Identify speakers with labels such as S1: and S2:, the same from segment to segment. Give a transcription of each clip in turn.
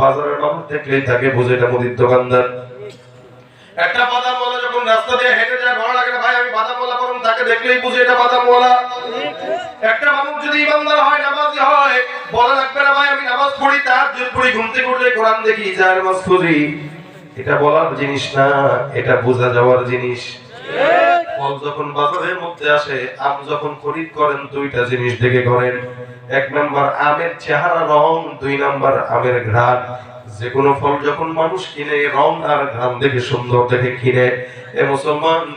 S1: বাজারের মানুষ দেখলেই তাকে বুঝে এটা মুদির দোকানদার। একটা বাদাম ওয়ালা যখন রাস্তা দিয়ে হেঁটে যায়, ভালো লাগে ভাই, আমি বাদাম ওয়ালা করুন তাকে দেখলেই বুঝে এটা বাদাম ওয়ালা একটা মানুষ যদি ইমানদার হয়, নামাজি হয়, বলা লাগবে না, ভাই, আমি নামাজ পড়ি, তার জোর পড়ি, ঘুম থেকে উঠলে কোরআন দেখি, যার নামাজ খুঁজি। এটা বলার জিনিস না, এটা বোঝা যাওয়ার জিনিস।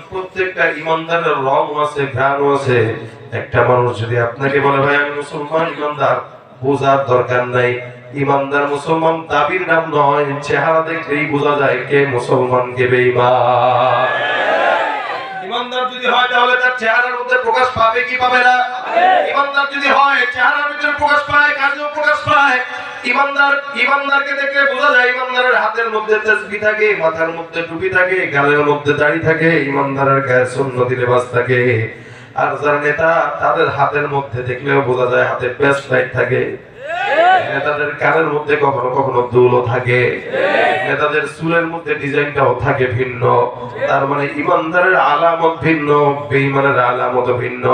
S1: প্রত্যেকটা ইমানদারের রং আছে, ঘ্রাণও আছে। একটা মানুষ যদি আপনাকে বলে, ভাই, আমি মুসলমান, ইমানদার। বোঝার দরকার নাই। ইমানদার মুসলমান দাবির নাম নয়, চেহারা দেখলেই বোঝা যায় কে মুসলমান, কে ইমানদার যদি হয় তাহলে তার চেহারার মধ্যে প্রকাশ পাবে কি পাবে না? ইমানদার যদি হয় চেহারার ভিতরে প্রকাশ পায় কাজেও প্রকাশ পায়। ইমানদার ইমানদারকে দেখলে বোঝা যায় ইমানদারের হাতের মধ্যে তেসবি থাকে মাথার মধ্যে টুপি থাকে গালের মধ্যে দাড়ি থাকে ইমানদারের গায়ে সুন্নতি লেবাস থাকে। আর যারা নেতা তাদের হাতের মধ্যে দেখলেও বোঝা যায় হাতে বেস্ট লাইট থাকে। নেতাদের কানের মধ্যে কখনো কখনো দুলও থাকে। নেতাদের চুলের মধ্যে ডিজাইনটাও থাকে ভিন্ন। তার মানে ইমানদারের আলামত ভিন্ন, বেঈমানের আলামত ভিন্ন।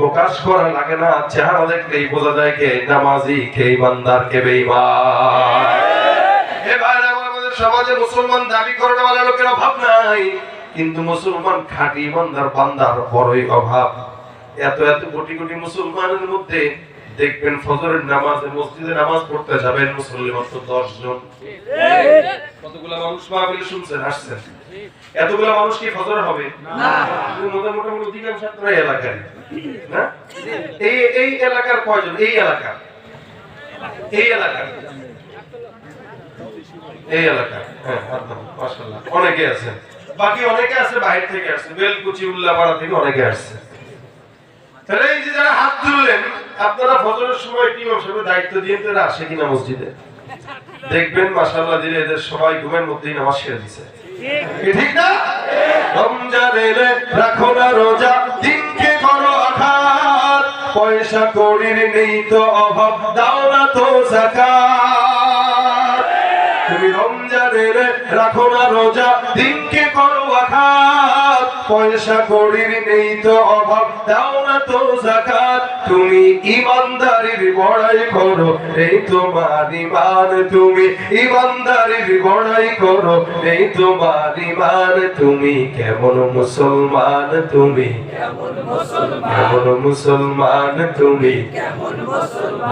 S1: প্রকাশ করা লাগে না, চেহারা দেখলেই বোঝা যায় কে নামাজি, কে ইমানদার, কে আমাদের সমাজে মুসলমান দাবি করার ওয়ালা লোকের অভাব নাই, কিন্তু মুসলমান খাঁটি ইমানদার বান্দার বড়ই অভাব। এত এত কোটি কোটি মুসলমানের মধ্যে দেখবেন ফজরের নামাজে মসজিদে নামাজ পড়তে যাবেন মুসল্লি মাত্র দশ জন। কতগুলা মানুষ মাহফিলে শুনছেন আসছেন? এতগুলা মানুষ কি ফজর হবে? না। মোটামুটি অধিকাংশ আপনারা এলাকার না? এই এই এলাকার কয়জন? এই এলাকার। এই এলাকার। এই এলাকা হ্যাঁ মাশাআল্লাহ। অনেকে আছেন। বাকি অনেকে আছে বাইরে থেকে আসছে। বেলকুচি উল্লাপাড়া থেকে অনেকে আসছে। তাহলে এই যে যারা হাত তুললেন আপনারা ফজরের সময় কি হিসেবে দায়িত্ব দিয়ে তারা আসে কিনা মসজিদে? দেখবেন, মাশাআল্লাহ দিলে এদের সবাই ঘুমের মধ্যেই নামাজ সেরে দিছে। ঠিক না? রমজান এলে রাখো না রোজা, দিনকে করো আঘাত। পয়সা কড়ির নেই তো অভাব, দাও না তো জাকাত। তুমি রমজান এলে রাখো না রোজা দিনকে করো আঘাত। পয়সা কড়ির নেই তো অভাব দাও না তো জাকাত। তুমি ইমানদারির বড়াই করো এই তোমার ইমান। তুমি ইমানদারির বড়াই করো এই তোমার ইমান। তুমি কেমন মুসলমান তুমি কেমন মুসলমান? তুমি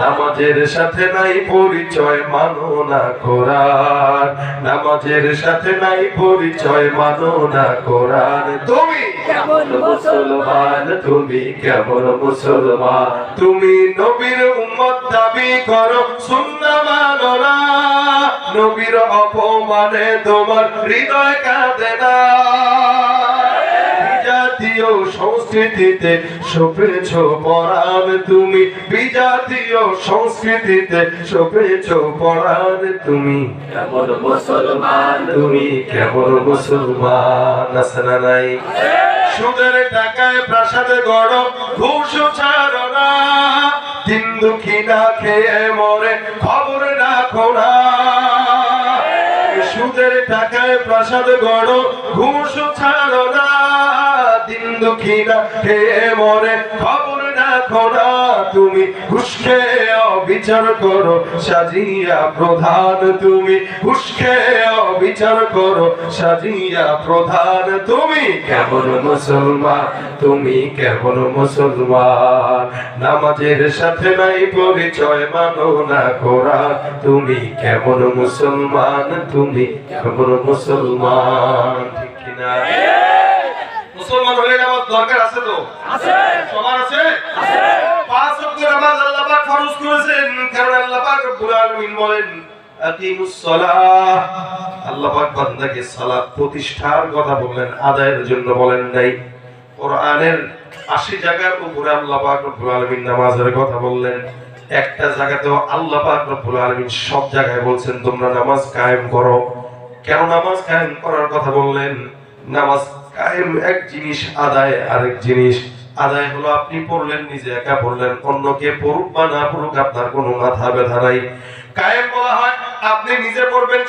S1: নামাজের সাথে নাই পরিচয় মানো না কোরআন। নামাজের সাথে নাই পরিচয় মানো না কোরআন। তুমি কেমন মুসলমান? তুমি কেমন মুসলমান? তুমি নবীর উম্মত দাবি করো সুন্না মানো না। নবীর অপমানে তোমার হৃদয় কাঁদে না। বিজাতীয় সংস্কৃতিতে সপেছ পরাণ তুমি। বিজাতীয় সংস্কৃতিতে সপেছ পরাণ তুমি। কেমন মুসলমান তুমি? কেমন মুসলমান আছে না নাই? সুদের টাকায় প্রাসাদে গড় ঘুষ ছাড়ো না দিন দুঃখী না খেয়ে মরে খবর রাখো না সুদের টাকায় প্রাসাদ গড় ঘুষ ছাড়ো না না খেয়ে মরে, খবর না তুমি ঘুষ খেয়ে অবিচার করো, সাজিয়া প্রধান তুমি অবিচার করো, সাজিয়া প্রধান তুমি কেমন মুসলমান, তুমি কেমন মুসলমান? নামাজের সাথে নাই পরিচয়, মানো না কোরআন, তুমি কেমন মুসলমান, তুমি কেমন মুসলমান, ঠিক কিনা? মুসলমান হলে নামাজ দরকার আছে তো? আছে। সবার আছে? আছে। পাঁচ ওয়াক্ত নামাজ আল্লাহ পাক ফরজ করেছেন। কারণ আল্লাহ পাক রব্বুল আলামিন বলেন আকিমুস সালাহ। আল্লাহ পাক বান্দাকে সালাত প্রতিষ্ঠার কথা বললেন আদায়ের জন্য বলেন নাই। কোরআনের 80 জায়গার উপরে আল্লাহ পাক রব্বুল আলামিন নামাজের কথা বললেন। একটা জায়গাতেও আল্লাহ পাক রব্বুল আলামিন সব জায়গায় বলছেন তোমরা নামাজ কায়েম করো। কেন নামাজ কায়েম করার কথা বললেন? নামাজ কায়েম এক জিনিস আদায়, আরেক জিনিস আদায় হলো আপনি পড়লেন নিজে একা পড়লেন, অন্যকে পড়ুক বা না পড়ুক আপনার কোনো মাথা ব্যথা নাই। কায়েম বলা হয়, আপনি নিজে পড়বেন,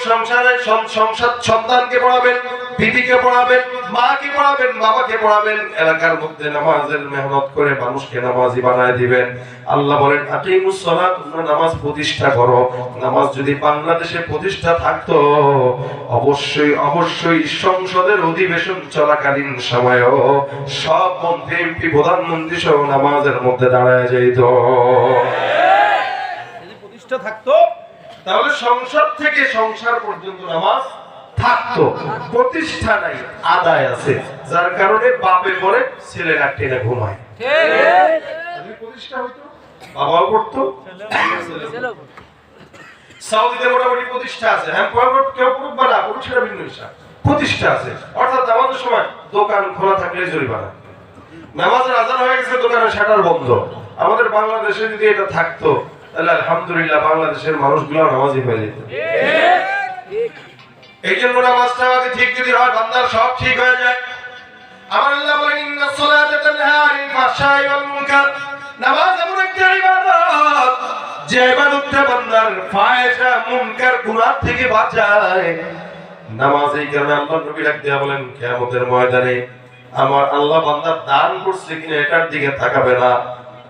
S1: সংসার সন্তানকে পড়াবেন বিবিকে পড়াবেন, মাকে পড়াবেন, বাবাকে পড়াবেন, এলাকার মধ্যে নামাজের মেহনত করে মানুষকে নামাজি বানায় দিবেন। আল্লাহ বলেন, আকিমুস তোমরা নামাজ প্রতিষ্ঠা করো। নামাজ যদি বাংলাদেশে প্রতিষ্ঠা থাকতো, অবশ্যই অবশ্যই সংসদের অধিবেশন চলাকালীন সময়ও সব মন্ত্রী, এমপি, প্রধানমন্ত্রী সহ নামাজের মধ্যে দাঁড়ায়
S2: যদি প্রতিষ্ঠা থাকতো,
S1: তাহলে সংসদ থেকে সংসার পর্যন্ত নামাজ থাকতো। প্রতিষ্ঠা নাই আদায় আছে। যার কারণে বাপে পরে ছেলেরা টেনে ঘুমায়। প্রতিষ্ঠা হইতো বাবাও মোটামুটি প্রতিষ্ঠা আছে। হ্যাঁ কেউ না পড়ুক সেটা ভিন্ন বিষয় প্রতিষ্ঠা আছে। অর্থাৎ নামাজের সময় দোকান খোলা থাকলে জরিমানা। নামাজের আজান হয়ে গেছে দোকানের শাটার বন্ধ। আমাদের বাংলাদেশে যদি এটা থাকতো তাহলে আলহামদুলিল্লাহ বাংলাদেশের মানুষগুলো নামাজি হয়ে যেত। এই জন্য নামাজটা আগে ঠিক যদি হয়, বান্দার সব ঠিক হয়ে যায়। আমার আল্লাহ বলেন, ইন্না সলাতা তানহা আনিল ওয়াল মুনকার। নামাজ এমন একটা ইবাদত, যে ইবাদতটা বান্দার ফায়সা মুনকার, গুনাহ থেকে বাঁচায়। নামাজ এই কারণে আল্লাহ নবী ডাক দিয়া বলেন, কিয়ামতের ময়দানে আমার আল্লাহ বান্দার দান করছে কিনা এটার দিকে তাকাবে না।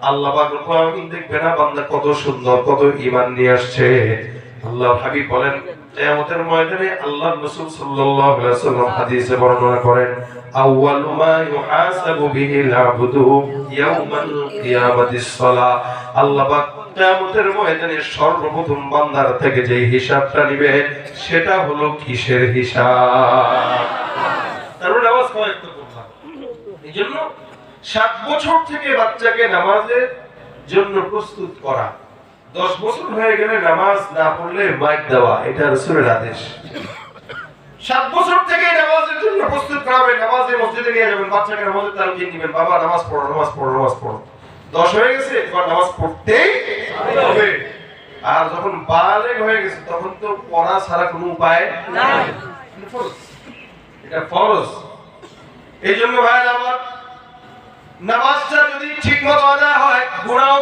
S1: আল্লাহ পাক রব্বুল আলামিন দেখবে না বান্দা কত সুন্দর, কত ঈমান নিয়ে আসছে। আল্লাহ হাবিব বলেন ময়দানে আল্লাহ রাসূল সাল্লাল্লাহু আলাইহি ওয়াসাল্লাম হাদিসে বর্ণনা করেন মা ইউহাসাবু আবদু ইয়াউমাল কিয়ামাতিস সালাহ। আল্লাহ পাক ময়দানে সর্বপ্রথম বান্দার থেকে যে হিসাবটা নিবে, সেটা হলো কিসের হিসাব? তারপরে নামাজ কয়েক তো করলাম এই জন্য সাত বছর থেকে বাচ্চাকে নামাজের জন্য প্রস্তুত করা। দশ বছর হয়ে গেলে নামাজ না পড়লে মাইক দেওয়া, এটা রসুলের আদেশ। সাত বছর থেকে নামাজের জন্য প্রস্তুত মসজিদে নিয়ে যাবেন, বাচ্চাকে নামাজের তালকিন দিবেন, বাবা, নামাজ পড়ো নামাজ পড়ো নামাজ পড়ো। দশ হয়ে গেছে, এবার নামাজ পড়তেই হবে। আর যখন বালেগ হয়ে গেছে, তখন তো পড়া ছাড়া কোনো উপায় নাই। এটা ফরজ। এই জন্য ভাই আমার নামাজটা যদি ঠিক মতো আদায় হয় গুণাও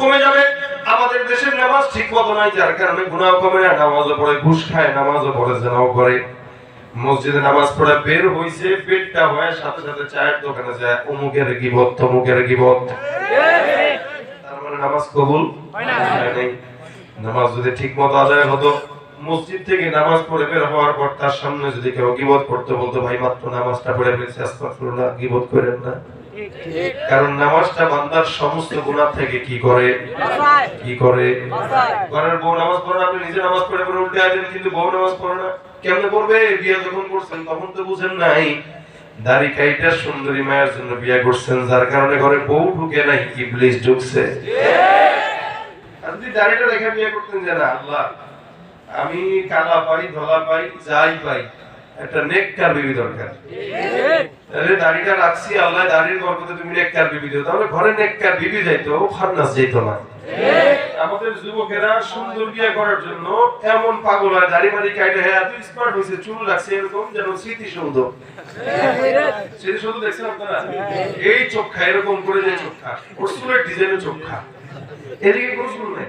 S1: কমে যাবে। আমাদের দেশের নামাজ ঠিক মতো নাই যার কারণে গুণাও কমে না নামাজও পড়ে ঘুষ খায় নামাজও পড়ে জেনাও করে। মসজিদে নামাজ পড়ে বের হইছে পেটটা হয়ে সাথে সাথে চায়ের দোকানে যায় অমুকের গিবত তমুকের গিবত। তার মানে নামাজ কবুল নামাজ যদি ঠিক মতো আদায় হতো মসজিদ থেকে নামাজ পড়ে বের হওয়ার পর তার সামনে যদি কেউ গিবত করতে বলতো ভাই মাত্র নামাজটা পড়ে ফেলছে আস্তাগফিরুল্লাহ গিবত করেন না। কারণ নামাজটা বান্দার সমস্ত গুনাহ থেকে কি করে? কি করে? ঘরের বউ নামাজ পড়ে আপনি নিজে নামাজ পড়ে পড়ে উল্টে আসেন কিন্তু বউ নামাজ পড়ে না। কেমনে পড়বে? বিয়ে যখন করছেন তখন তো বুঝেন নাই। দাড়ি কাইটা সুন্দরী মায়ের জন্য বিয়ে করছেন যার কারণে ঘরে বউ ঢুকে নাই ইবলিস ঢুকছে। যদি দাড়িটা রেখে বিয়ে করতেন যে না আল্লাহ আমি কালা পাই ধলা পাই যাই পাই একটা নেককার বিবি দরকার। তাহলে দাড়িটা রাখছি, আল্লাহ দাড়ির বরকতে তুমি নেককার বিবি দিও। তাহলে ঘরে নেককার বিবি যাইতো খান্নাস যাইতো না। আমাদের যুবকেরা সুন্দর বিয়ে করার জন্য এমন পাগল হয়, দাড়ি মারি কাটে হ্যাঁ এত স্মার্ট হয়েছে চুল রাখছে, এরকম যেন স্মৃতিসৌধ। স্মৃতিসৌধ দেখছেন আপনারা? এই চোখা এরকম করে যে চোখা ওর চুলের ডিজাইনের চোখা এদিকে কোনো চুল নাই।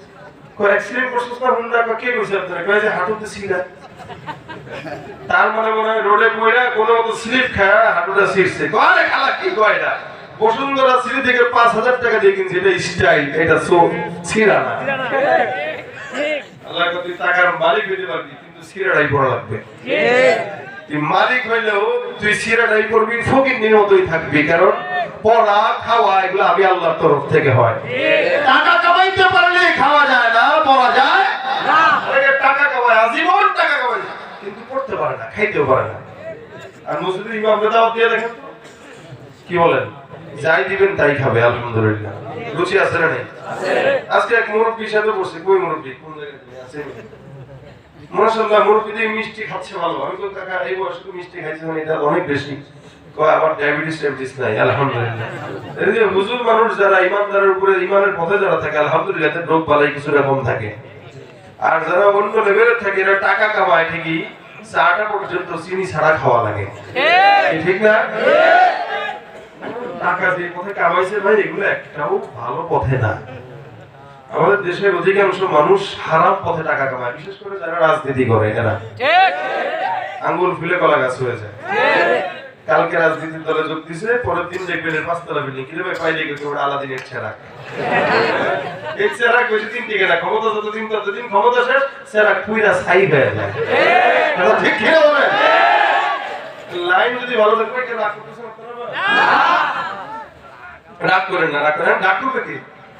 S1: কয় অ্যাক্সিডেন্ট করছিস না হুন্ডা কয় কে কইছে আপনারা? কয় যে হাঁটুতে সিরা তার মানে মনে হয় রোডে পড়া কোনো মতো স্লিপ খায় হাঁটুটা ছিঁড়ছে কয় খালা কি কয় এটা? বসুন্ধরা সিঁড়ি থেকে পাঁচ হাজার টাকা দিয়ে কিনছে এটা স্টাইল এটা সো না আল্লাহ টাকার মালিক হইতে পারবি কিন্তু সিরাটাই পড়া লাগবে। মালিক হইলেও তুই সিরাটাই করবি ফকির মতোই থাকবি। কারণ পড়া, খাওয়া, এগুলো আমি আল্লাহর তরফ থেকে হয়। টাকা কামাইতে পারলে খাওয়া যায় না, পড়া যায় টাকা আজীবন টাকা কিন্তু পারে না না। আর দেখেন কি যাই দিবেন তাই খাবে, আলহামদুলিল্লাহ। রুচি আছে না নেই? আজকে এক মুরব্বীর সাথে বসে, কই মুরব্বী? কোন জায়গায় আছে? মাশাআল্লাহ মুরব্বিদের মিষ্টি খাচ্ছে ভালো। আমি তো কাকা এই বয়সে মিষ্টি খাইছি মানে এটা অনেক বেশি। কয় আমার ডায়াবেটিস ডায়াবেটিস নাই আলহামদুলিল্লাহ। হুজুর মানুষ যারা ইমানদারের উপরে ইমানের পথে যারা থাকে আলহামদুলিল্লাহ রোগ বালাই কিছুটা কম থাকে। আর যারা অন্য লেভেলের থাকে এরা টাকা কামায় ঠিকই চাটা পর্যন্ত চিনি ছাড়া খাওয়া লাগে। ঠিক না? টাকা যে পথে কামাইছে ভাই এগুলো একটাও ভালো পথে না। আমাদের দেশের অধিকাংশ মানুষ হারাম পথে টাকা কামায় বিশেষ করে যারা রাজনীতি করে এরা আঙ্গুল ফুলে কলা গাছ হয়ে যায়। কালকে রাজনীতির দলে যোগ দিছে পরের দিন দেখবেন এর পাঁচতলা বিল্ডিং কিনে ভাই পাইলে গেছে আলাদিনের ছেড়া। এই বেশি দিন টিকে না ক্ষমতা যতদিন ততদিন ক্ষমতা শেষ চেরাক পুইরা ছাই হয়ে যায়। ঠিক। কিনা বলেন লাইন যদি ভালো থাকবে রাগ করতেছেন আপনারা? রাগ করেন না রাগ করেন। রাগ কি?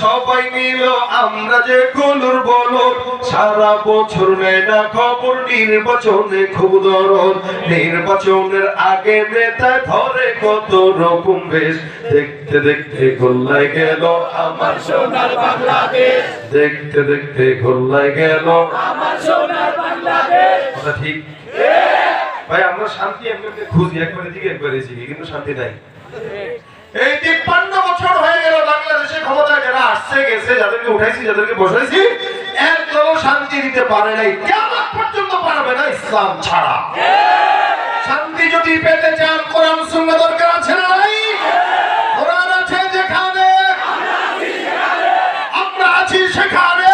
S1: সবাই নিল আমরা যে কলুর বলো সারা বছর নেয় না খবর নির্বাচনে খুব দরদ। নির্বাচনের আগে নেতা ধরে কত রকম বেশ। দেখতে দেখতে গোল্লায় গেল আমার সোনার বাংলাদেশ। দেখতে দেখতে গোল্লায় গেল আমার সোনার বাংলাদেশ। ঠিক? ভাই আমরা শান্তি এমনি খুঁজি একবার এদিকে একবার এদিকে কিন্তু শান্তি নাই। গেছে যাদেরকে উঠাইছি যাদেরকে বসাইছি একদম শান্তি দিতে পারে নাই। কেমন পর্যন্ত পারবে না ইসলাম ছাড়া। শান্তি যদি পেতে চান কোরআন শূন্য দরকার আছে না নাই? কোরআন আছে যেখানে। আমরা আছি সেখানে।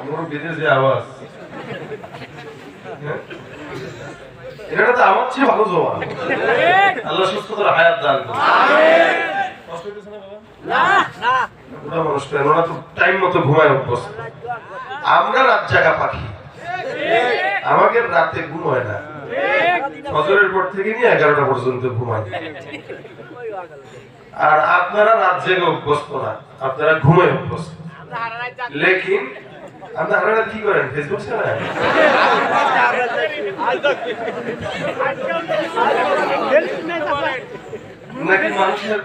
S1: আমার বিদেশে আওয়াজ। হ্যাঁ? এটা তো আমার চেয়ে ভালো জবান। আল্লাহ সুস্থতার হায়াত দান করুন। কষ্ট হইতেছে না বাবা? বুড়া মানুষ তো, ওরা তো টাইম মতো ঘুমায় অভ্যস্ত। আমরা রাত জাগা পাখি। আমাকে রাতে ঘুম না। ফজরের পর থেকে নিয়ে এগারোটা পর্যন্ত ঘুমাই। আর আপনারা রাত জেগে অভ্যস্ত না, আপনারা ঘুমায় অভ্যস্ত। লেকিন আপনারা কি করেন ফেসবুক চালায়? নাকি মানুষের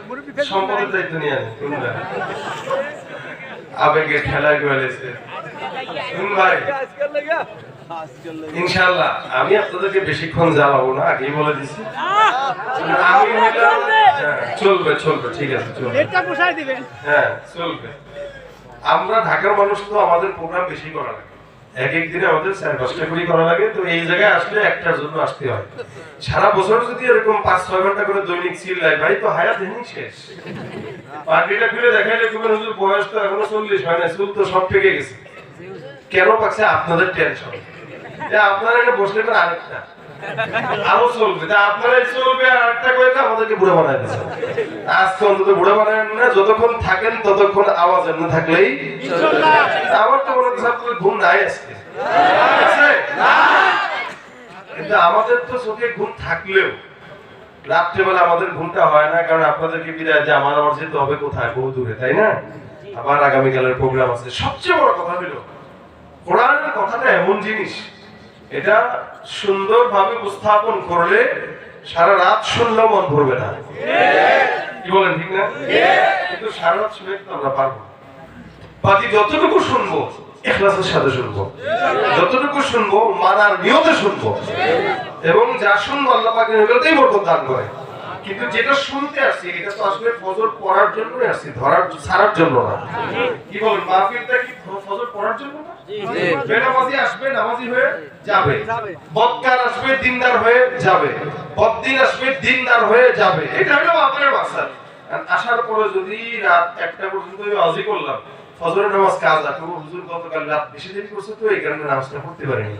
S1: সম্পদের দায়িত্ব নিয়ে আবেগে ঠেলায় গেলেছে ভাই ইনশাআল্লাহ আমি আপনাদেরকে বেশিক্ষণ জ্বালাবো না আগেই বলে দিছি। আমি হ্যাঁ, চলবে চলবে ঠিক আছে চলবে। হ্যাঁ চলবে। আমরা ঢাকার মানুষ তো আমাদের প্রোগ্রাম বেশি করা লাগে। এক আমাদের করে লাগে, তো এই জায়গায় আসলে একটার জন্য আসতে হয়। সারা বছর যদি এরকম পাঁচ, ছয় ঘণ্টা করে দৈনিক ভাই, তো হায়াত এমনি শেষ। পার্টিটা খুলে দেখাইলে তোমার হুজুর, বয়স তো এখনও চল্লিশ হয় না, চুল তো সব পেকে গেছে। কেন পাচ্ছে আপনাদের টেনশন আপনারা এটা বসলে আরেকটা আরও চলবে তা আপনারা চলবে আর একটা আমাদেরকে বানায় দিচ্ছে অন্তত বানায় না, যতক্ষণ থাকেন ততক্ষণ আওয়াজ থাকলেই আমার তো মনে হচ্ছে ঘুম নাই আজকে। কিন্তু আমাদের তো চোখে ঘুম থাকলেও রাত্রেবেলা আমাদের ঘুমটা হয় না, কারণ আপনাদেরকে বিদায় যে আমার আবার যেতে হবে কোথায়? বহু দূরে, তাই না? আবার আগামীকালের প্রোগ্রাম আছে। সবচেয়ে বড় কথা হলো, কোরআনের কথাটা এমন জিনিস এটা সুন্দরভাবে উপস্থাপন করলে সারা রাত শুনলেও মন ভরবে না। কি বলেন, ঠিক না? কিন্তু সারা রাত শুনে আমরা পারব। বাকি যতটুকু শুনব, এখলাসের সাথে শুনব। যতটুকু শুনব, মানার নিয়তে শুনব। এবং যা শুনব আল্লাহ পাকে দান করে। কিন্তু যেটা শুনতে আসছি এটা তো আসলে ফজর পড়ার আসছি ধরার ছাড়ার জন্য না। কি বলেন মাহফিলটা কি ফজর পড়ার জন্য না? বেনামাজি আসবে নামাজি হয়ে যাবে। বদকার আসবে দিনদার হয়ে যাবে। বদ্দিন আসবে দিনদার হয়ে যাবে। এটা হলো আপনার মাকসাদ আর আসার পরে যদি রাত একটা পর্যন্ত আমি আজি করলাম ফজরের নামাজ কাজ হুজুর গতকাল রাত বেশি দেরি করছে তো এই কারণে নামাজটা পড়তে পারিনি।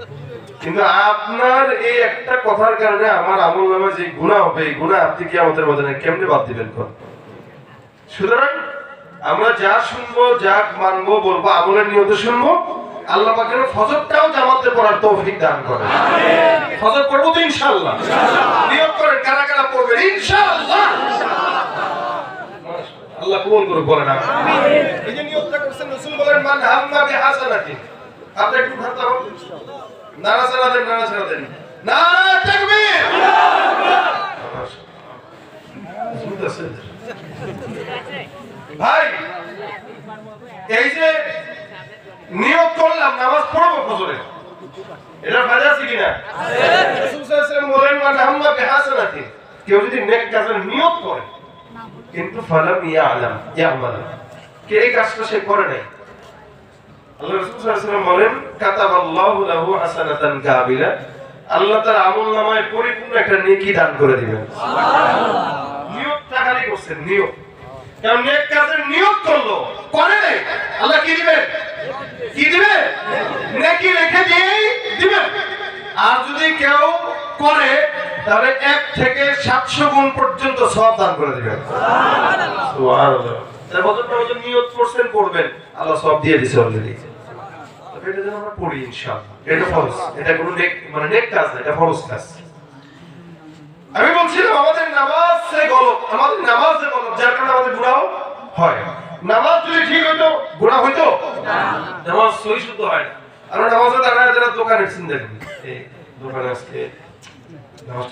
S1: কিন্তু আপনার এই একটা কথার কারণে আমার আমল নামে যে গুনাহ হবে এই গুনাহ আপনি কি আমাদের মধ্যে কেমনে বাদ দিবেন সুতরাং আমরা যা শুনব যা মানবো বলব আমলের নিয়ত শুনব আল্লাহ পাকের ফজরটাও জামাতে পড়ার তৌফিক দান করে ফজর পড়ব তো ইনশাআল্লাহ। নিয়ত করেন কারা কারা পড়বেন? ইনশাআল্লাহ। আল্লাহ কবুল করুক বলেন আমিন। এই যে নিয়তটা করছেন রাসূল বলেন মান হাম্মা আপনি একটু ভাবতে নারা সারা দেন নারা সারা দেন নারা তাকবীর! ভাই এই যে নিয়োগ করলাম নামাজ পড়ব ফজরে। এটা ফায়দা আছে কিনা? রাসূল সাল্লাল্লাহু আলাইহি ওয়াসাল্লাম বলেন মান হাম্মা বিহাসানাতিন কেউ যদি নেক কাজের নিয়ত করে কিন্তু ফালাম ইয়ালাম ইয়ামাল কে এই কাজটা সে করে নাই? আল্লাহ রাসূল সাল্লাল্লাহু আলাইহি ওয়াসাল্লাম বলেন কাতাবাল্লাহু লাহু হাসানাতান কাবিলা আল্লাহ তার আমল নামায় পরিপূর্ণ একটা নেকি দান করে দিবেন। নিয়ত টাকারই করছেন নিয়ত কারণ নেক কাজের নিয়ত করল। করে নাই। আল্লাহ কি দিবেন? কি দিবে নেকি রেখে দিয়েই দিবেন। আর যদি কেউ করে তাহলে এক থেকে সাতশো গুণ পর্যন্ত সব দান করে দিবেন। সুবহানাল্লাহ। তার বছরটা বছর নিয়ত করছেন করবেন। আল্লাহ সব দিয়ে দিছে অলরেডি এটা যেন আমরা পড়ি ইনশাআল্লাহ। এটা ফরজ। এটা কোনো নেক মানে নেক কাজ না এটা ফরজ কাজ। আমি বলছিলাম আমাদের নামাজ সে আমাদের নামাজ সে যার কারণে আমাদের গুনাহ হয়। নামাজ যদি ঠিক হইতো গুনাহ হইতো? নামাজ সহি শুদ্ধ হয় না। আমরা নামাজে দাঁড়ায় যারা দোকানে চিন্তা করি। এই দোকানে আজকে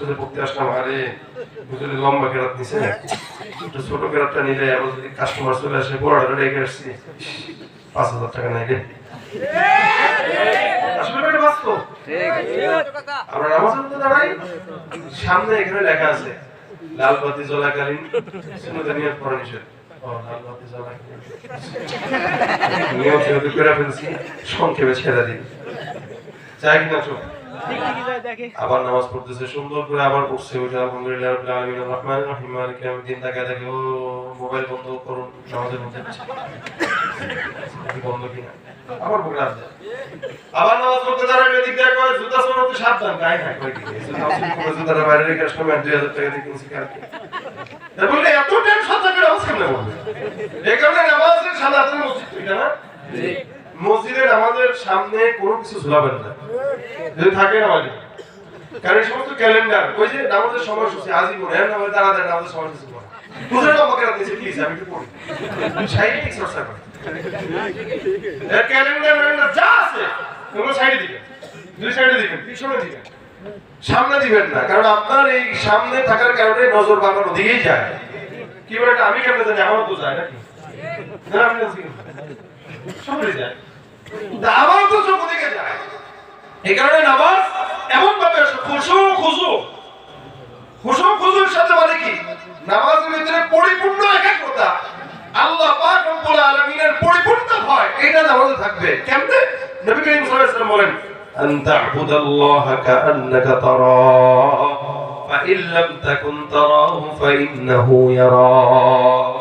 S1: যে পড়তে আসলাম, আরে বুঝলে লম্বা কেরাত নিছে, একটু ছোট কেরাতটা নিলে আবার যদি কাস্টমার চলে আসে বড়টা রেখে আসছি, পাঁচ হাজার টাকা নাই রে। সামনে এখানে লেখা আছে সংক্ষেপে ছেড়ে দিন। চাই কিনা চোখ আবার নামাজ পড়তেছে, সুন্দর করে আবার পড়ছে আলহামদুলিল্লাহ রাব্বিল আলামিন, রহমান রহিম, মালিক ইয়াউমিদ্দিন, তাকায় দেখে, ও, মোবাইল বন্ধ করুন, নামাজের মধ্যে বন্ধ কিনা? আবার পড়ে আসছে আবার নামাজ পড়তে দাঁড়ায় এদিক দিয়ে কয় জুতা সরাতে সাবধান, গায়ে না কয় দিকে জুতা আসলে করে জুতাটা বাইরে রেখে আর 2000 টাকা দিয়ে কিনছি কালকে। বললে এত টেনশন থাকে নামাজ কেমনে বলবে? এই কারণে নামাজের সালাতের মসজিদ এটা না? মসজিদে নামাজের সামনে কোনো কিছু ঝুলাবেন না। যদি থাকে কারণ সমস্ত ক্যালেন্ডার, ওই যে সময়সূচি মনে হয়, নামাজের সময়সূচি মনে আমাকে প্লিজ আমি একটু পড়ি। করি এর ক্যালেন্ডার ম্যালেন্ডার যা আছে ওগুলো সাইডে দিবেন দুই সাইডে পিছনে সামনে দিবেন না, কারণ আপনার এই সামনে থাকার কারণে নজর বাঁকানো দিকেই যায়। কি বলে আমি কেমনে জানি, আমার তো যায় নাকি? না, আমি সবাই যায়। আমার তো চোখ দিকে যায় এই কারণে নামাজ এমন ভাবে খুশু খুশু খুশু খুশুর সাথে মানে কি নামাজের ভিতরে পরিপূর্ণ একাগ্রতা আল্লাহ পাক রব্বুল আলামিনের পরিপূর্ণ ভয় এটা নামাজে থাকবে কেমনে নবী করিম সাল্লাল্লাহু আলাইহি ওয়াসাল্লাম বলেন আন তা'বুদাল্লাহা কাআন্নাকা তারাহ فإن لم تكن تراه فإنه يراك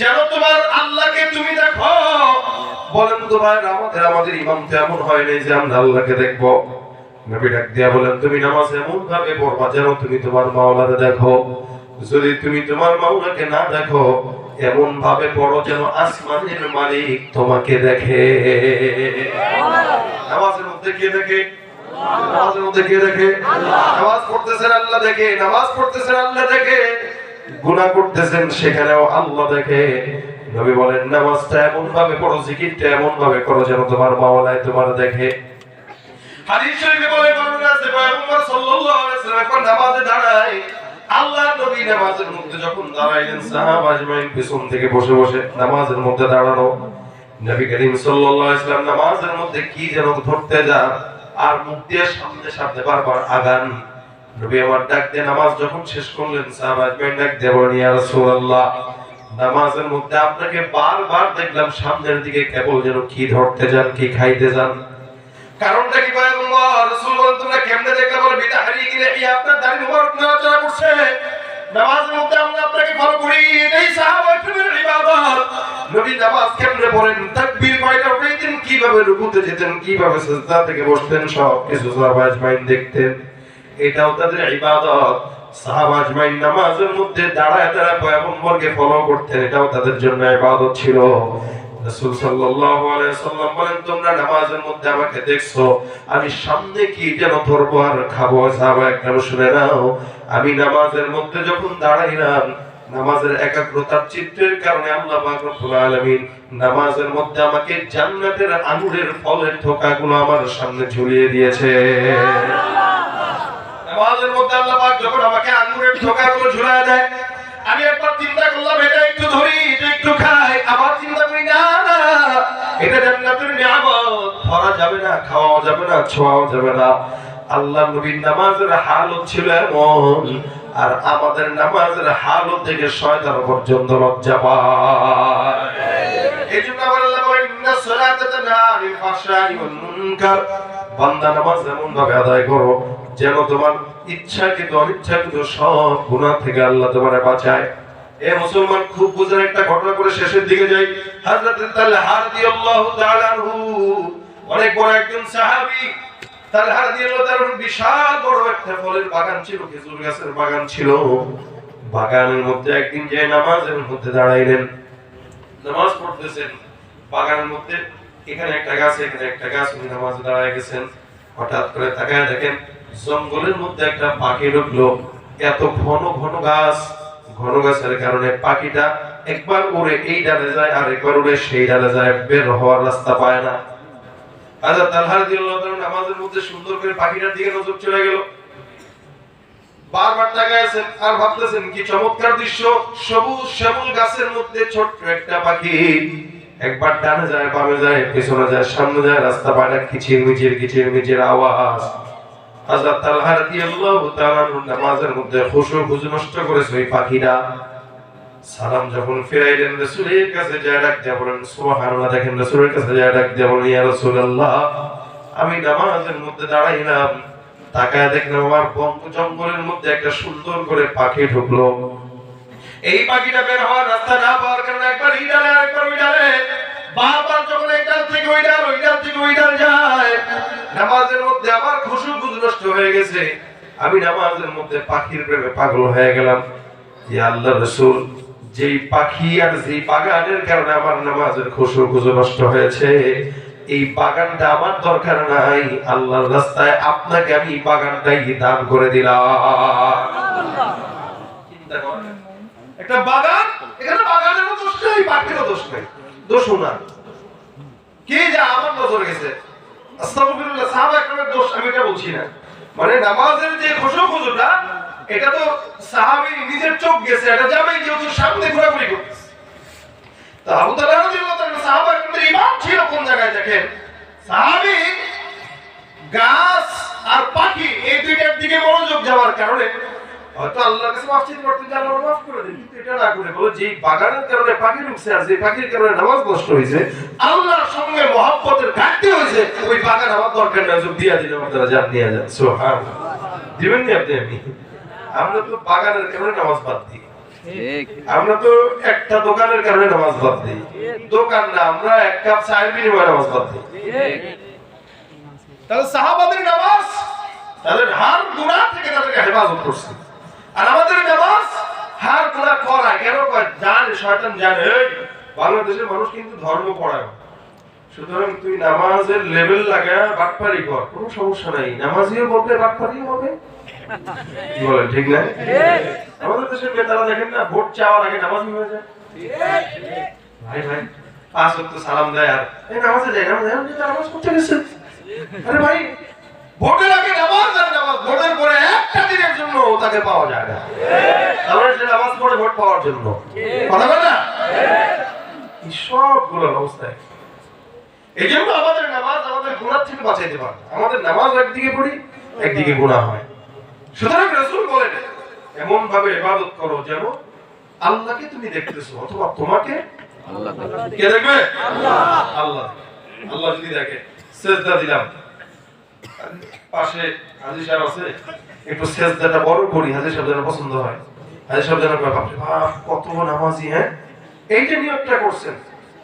S1: যেন তোমার আল্লাহকে তুমি দেখো। বলেন তো ভাই আমাদের আমাদের ইমাম তো এমন হয় নাই যে আমরা আল্লাহকে দেখব। নবী ডাক দিয়া বলেন, তুমি নামাজ এমন ভাবে পড়বা যেন তুমি তোমার মাওলাকে দেখো। যদি তুমি তোমার মাওলাকে না দেখো এমন ভাবে পড়ো যেন আসমানের মালিক তোমাকে দেখে। নামাজের মধ্যে কে দেখে? নামাজের মধ্যে কে দেখে? নামাজ পড়তেছেন আল্লাহ দেখে, নামাজ পড়তেছেন আল্লাহ দেখে। গুনাহ করতেছেন সেখানেও আল্লাহ দেখে। নবী বলেন, নামাজটা এমন ভাবে পড়ো, জিকিরটা এমন ভাবে করো যেন তোমার মাওলায় তোমার দেখে। হাদিস শরীফে বলে আছে সাল্লাল্লাহু আলাইহি নামাজে আল্লাহ নবী নামাজের মধ্যে যখন দাঁড়াইলেন, সাহাবা আজমাইন থেকে বসে বসে নামাজের মধ্যে দাঁড়ানো। নবী করিম সাল্লাল্লাহু আলাইহি নামাজের মধ্যে কি যেন ধরতে যান, আর মুখ সামনে সামনে বারবার আগান। নবী আমার ডাক দিয়ে নামাজ যখন শেষ করলেন সাহাবা আজমাইন ডাক দিয়ে বলেন, ইয়া রাসূলুল্লাহ, নামাজের মধ্যে আপনাকে বারবার দেখলাম, সামনের দিকে কেবল যেন কি ধরতে যান, কি খাইতে যান। কারণটা কি পয়গম্বর রাসূল বলেন, তোমরা কেমনে আপনার দাড়ি মুবারক করছে নামাজের মধ্যে আমরা আপনাকে ফলো করি ইবাদত। নবী নামাজ কেমনে পড়েন? তাকবীর কয়টা কীভাবে রুকুতে যেতেন? কীভাবে সিজদা থেকে বসতেন? সব কিছু সাহাবা আজমাইন দেখতেন। এটাও তাদের ইবাদত। নামাজের মধ্যে দাঁড়ায় দাঁড়ায় পয়গম্বরকে ফলো করতেন, এটাও তাদের জন্য ইবাদত ছিল। রাসূল সাল্লাল্লাহু আলাইহি সাল্লাম বলেন, তোমরা নামাজের মধ্যে আমাকে দেখছ, আমি সামনে কি যেন ধরবো আর খাব? সাহাবা একদম শুনে নাও, আমি নামাজের মধ্যে যখন দাঁড়াইলাম, নামাজের একাগ্রতার চিত্রের কারণে আল্লাহ পাক রব্বুল আলামিন নামাজের মধ্যে আমাকে জান্নাতের আঙুরের ফলের থোকাগুলো আমার সামনে ঝুলিয়ে দিয়েছে। নামাজের মধ্যে আল্লাহ পাক যখন আমাকে আঙ্গুরের ঠোকাগুলো ঝুলায় দেয়, আমি একবার চিন্তা করলাম, এটা একটু ধরি, এটা একটু খাই। আবার চিন্তা করি, না না, এটা জান্নাতের নিয়ামত। ধরা যাবে না খাওয়া যাবে না, ছোঁয়াও যাবে না। আল্লাহ নবীর নামাজের হালত ছিল এমন, আর আমাদের নামাজের হালত থেকে শয়তান পর্যন্ত লজ্জা পায়। এই আমার আল্লাহ বলেন, ইন্না সালাতা তানহা আনিল ফাহশাই ওয়াল মুনকার। বান্দা নামাজ এমন ভাবে আদায় করো যেন তোমার ইচ্ছাকৃত, অনিচ্ছাকৃত সব গুনাহ থেকে আল্লাহ তোমারে বাঁচায়। এ মুসলমান, খুব বুঝেন একটা ঘটনা করে শেষের দিকে যাই। ফলের বাগান ছিল, খেজুর গাছের বাগান ছিল। বাগানের মধ্যে একদিন যে নামাজের মধ্যে দাঁড়াইলেন। নামাজ পড়তেছেন। বাগানের মধ্যে এখানে একটা গাছ, এখানে একটা গাছ, উনি নামাজে দাঁড়ায় গেছেন। হঠাৎ করে তাকায় দেখেন জঙ্গলের মধ্যে একটা পাখি ঢুকলো। এত ঘন ঘন গাছ। ঘন গাছের কারণে পাখিটা একবার উড়ে এই ডালে যায়, আর একবার উড়ে সেই ডালে যায়, বের হওয়ার রাস্তা পায় না। হাজরত তালহা রাদিয়াল্লাহু তাআলা নামাজের মধ্যে সুন্দর করে পাখিটার দিকে নজর চলে গেল। বারবার তাকায় আছেন আর ভাবতেছেন, কি চমৎকার দৃশ্য! সবুজ শ্যামল গাছের মধ্যে ছোট্ট একটা পাখি। একবার ডানে যায়, বামে যায়, পেছনে যায়, সামনে যায়, রাস্তা পায় না। কিচির মিচির কিচির মিচির আওয়াজ। হযরত তালহা রাদিয়াল্লাহু তাআলা নামাজের মধ্যে খুশু খুশু নষ্ট করেছে ওই পাখিটা। সালাম যখন ফিরাইলেন রাসূলের কাছে, যায় ডাক দিয়ে বলেন, সুবহানাল্লাহ, দেখেন রাসূলের কাছে যায় ডাক দিয়ে বলেন, ইয়া রাসূলুল্লাহ, আমি নামাজের মধ্যে দাঁড়াইলাম। তাকায় দেখলাম আমার জঙ্গলের মধ্যে একটা সুন্দর করে পাখি ঢুকলো। এই পাখিটা বের হওয়ার রাস্তা না পাওয়ার কারণে একবার এই ডালে আর একবার ওই ডালে বারবার যখন ডাল থেকে ওই ডাল ওই ডাল থেকে ওই ডাল যায়, নামাজের মধ্যে আমার খুশু নষ্ট হয়ে গেছে। আমি নামাজের মধ্যে পাখির প্রেমে পাগল হয়ে গেলাম। যে আল্লাহ রসুল, যেই পাখি আর যেই বাগানের কারণে আমার নামাজের খুশু খুশু নষ্ট হয়েছে, এই বাগানটা আমার দরকার নাই। আল্লাহর রাস্তায় আপনাকে আমি বাগানটাই দান করে দিলাম। একটা বাগান, এখানে বাগানেরও দোষ নেই, পাখিরও দোষ নেই। দোষ ওনার। কে যা আমার নজর গেছে। আস্তাগফিরুল্লাহ, সাহাবা একরামের দোষ, আমি এটা বলছি না। মানে নামাজের যে খুশু খুশুটা এটা তো সাহাবী নিজের চোখ গেছে, এটা যাবে যেহেতু সামনে ঘোরাঘুরি করতেছে। তা আবু তাআলা রাদিয়াল্লাহু তাআলা সাহাবা একরামের ইমান ছিল কোন জায়গায় দেখেন? সাহাবী গাছ আর পাখি, এই দুইটার দিকে মনোযোগ যাওয়ার কারণে হয়তো আল্লাহর কাছে মাফ চাইতে পারতেন যে আল্লাহ মাফ করে দিন কিন্তু এটা না করে বলো যে বাগানের কারণে পাখি ঢুকছে আর যে পাখির কারণে নামাজ নষ্ট হয়েছে আল্লাহর সঙ্গে মহব্বতের ঘাটতি হয়েছে ওই বাগান আমার দরকার না যোগ দিয়া দিলে আপনারা যান নিয়ে যান দিবেন নি আপনি? আমি আমরা তো বাগানের কারণে নামাজ বাদ দিই। আমরা তো একটা দোকানের কারণে নামাজ বাদ দিই। দোকান না আমরা এক কাপ চায়ের বিনিময়ে নামাজ বাদ দিই। তাহলে সাহাবাদের নামাজ তাদের হার গুণা থেকে তাদেরকে হেফাজত করছে। আর আমাদের নামাজ হার গুণা করা কেন জানে, শয়তান জানে। বাংলাদেশের মানুষ কিন্তু ধর্ম পড়ায় সুতরাং তুই নামাজের লেভেল লাগা বাটপারি কর। কোনো সমস্যা নাই। নামাজিও বলবে, বাটপারিও হবে কি বলেন, ঠিক না? আমাদের দেশের নেতারা দেখেন না, ভোট চাওয়ার আগে নামাজি হয়ে যায়। ভাই ভাই, পাঁচ সালাম দেয় আর এই নামাজে যায়, নামাজ করতে গেছে। আরে ভাই ভোটের আগে নামাজ আর নামাজ ভোটের পরে একটা দিনের জন্য তাকে পাওয়া যায় না। তাহলে সে নামাজ পড়ে ভোট পাওয়ার জন্য। কথা বলে না? এই সবগুলোর অবস্থায়। এই জন্য আমাদের নামাজ আমাদের গুণার থেকে বাঁচাইতে পারে আমাদের নামাজ একদিকে পড়ি একদিকে গুণা হয়। সুতরাং রসুল বলেন এমন ভাবে ইবাদত করো যেন আল্লাহকে তুমি দেখতেছো অথবা তোমাকে কে দেখবে? আল্লাহ। আল্লাহ যদি দেখে সেজদা দিলাম। পাশে হাজির সাহেব আছে, একটু বড় করি হাজির সাহেব যেন পছন্দ হয়। হাজির সাহেব যেন কত নামাজি হ্যাঁ? এই যে নিয়োগটা করছেন।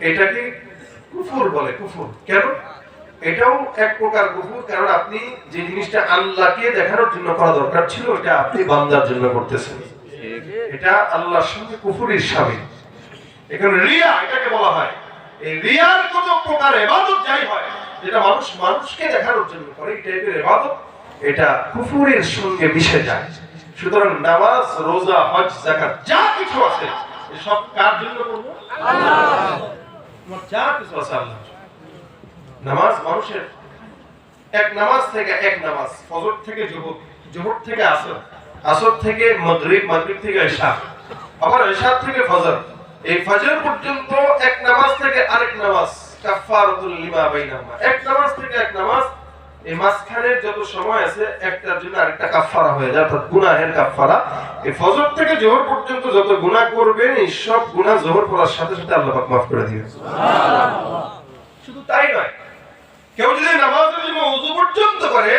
S1: এটাকে কুফুর বলে, কুফুর। কেন? এটাও এক প্রকার কুফুর, কারণ আপনি যে জিনিসটা আল্লাহকে দেখানোর জন্য করা দরকার ছিল, এটা আপনি বান্দার জন্য করতেছেন। এটা আল্লাহর সঙ্গে কুফুরের সামিল। এখানে রিয়া এটাকে বলা হয়। এই রিয়ার কোন প্রকার এবাদত যাই হয় যেটা মানুষ, মানুষকে দেখানোর জন্য করে এটা কুফুরের সঙ্গে মিশে যায়। সুতরাং নামাজ, রোজা, হজ, যাকাত, যা কিছু আছে সব কার জন্য যা কিছু আছে আল্লাহ নামাজ মানুষের, এক নামাজ থেকে এক নামাজ, ফজর থেকে থেকে আসর আসর থেকে থেকে আবার ঈশা থেকে ফজর। এই ফজর পর্যন্ত এক নামাজ থেকে আরেক নামাজ কাফারাতুল লিমা বাইনাহুমা। এক নামাজ থেকে এক নামাজ এই মাঝখানের যত সময় আছে একটার জন্য আরেকটা কাফারা হয়ে যায় অর্থাৎ গুনাহের কাফারা এই ফজর থেকে জোহর পর্যন্ত যত গুনাহ করবেন এই সব গুনাহ জোহর পড়ার সাথে সাথে আল্লাহ পাক মাফ করে দিবেন। শুধু তাই নয় কেউ যদি নামাজের জন্য ওযু পর্যন্ত করে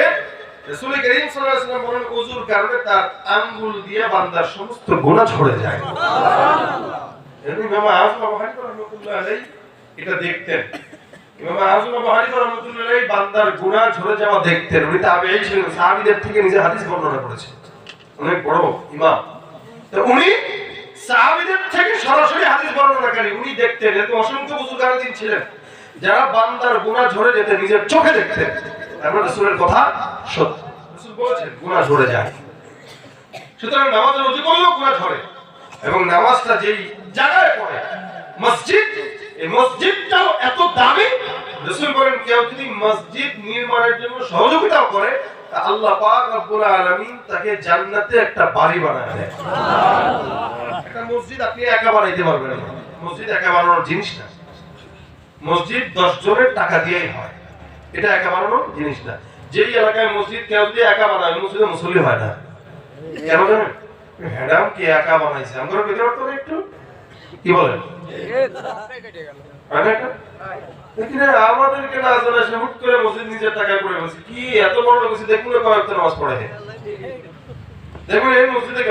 S1: রাসূল করিম সাল্লাল্লাহু আলাইহি ওয়াসাল্লাম বলেন ওযুর কারণে তার আঙ্গুল দিয়ে বান্দার সমস্ত গুনাহ ঝরে যায়। এর ইমাম আযম আবু হানিফা রাহমাতুল্লাহ আলাইহি এটা দেখতেন। দেখতেন। উনি থেকে নিজে হাদিস বর্ণনা করেছেন। বড় উনি থেকে সরাসরি হাদিস উনি দেখতেন ছিলেন, যারা বান্দার গুনাহ ঝরে যেতে নিজের চোখে দেখতেন। তারপর কথা সত্য। বলেছেন গুনাহ ঝরে যায়। সুতরাং নামাজের অজু গুনাহ ঝরে। এবং নামাজটা যেই জায়গায় পড়ে, মসজিদ এই মসজিদটাও এত দামি। রাসূল বলেন, কেউ যদি মসজিদ নির্মাণের জন্য সহযোগিতাও করে আল্লাহ পাক রব্বুল আলামিন তাকে জান্নাতে একটা বাড়ি বানায় দেয় একটা মসজিদ আপনি একা বানাইতে পারবেন না। মসজিদ একা বানানোর জিনিস না। মসজিদ দশ জনের টাকা দিয়েই হয়। এটা একা বানানোর জিনিস না। যেই এলাকায় মসজিদ কেউ যদি একা বানায়, মসজিদে মুসল্লি হয় না। কেন জানেন? ম্যাডাম কে একা বানাইছে? আমরা পেতে পারতো একটু। কি বলেন?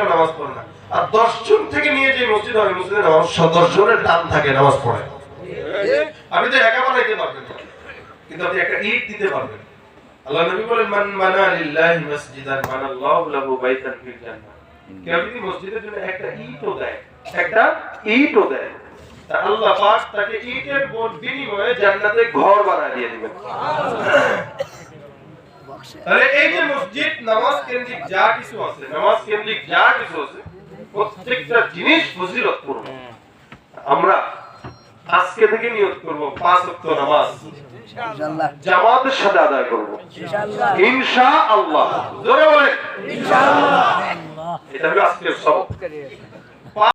S1: নামাজ পড়ে দেখুন তো একা বানাইতে কিন্তু আপনি একটা ইট দিতে পারবেন। আল্লাহ নবী বলেন, মান মানা লিল্লাহি মাসজিদান, মানাল্লাহু লাহু বাইতান ফিল জান্নাহ। কেউ যদি মসজিদের জন্য একটা ইটও দেয় একটা ইটও দেয়। আল্লাহ পাক তাকে ইটের বিনিময়ে জান্নাতে ঘর বানায় দিয়ে দিবেন। তাহলে এই যে মসজিদ নামাজ কেন্দ্রিক যা কিছু আছে নামাজ কেন্দ্রিক যা কিছু আছে প্রত্যেকটা জিনিস ফজিলতপূর্ণ আমরা আজকে থেকে নিয়ত করব পাঁচ ওয়াক্ত নামাজ। জামাতের সাথে আদায় করব।
S2: ইনশাআল্লাহ।
S1: ইনশা আল্লাহ জোরে বলে
S2: ইনশাআল্লাহ।
S1: এটা হলো আজকের
S2: করে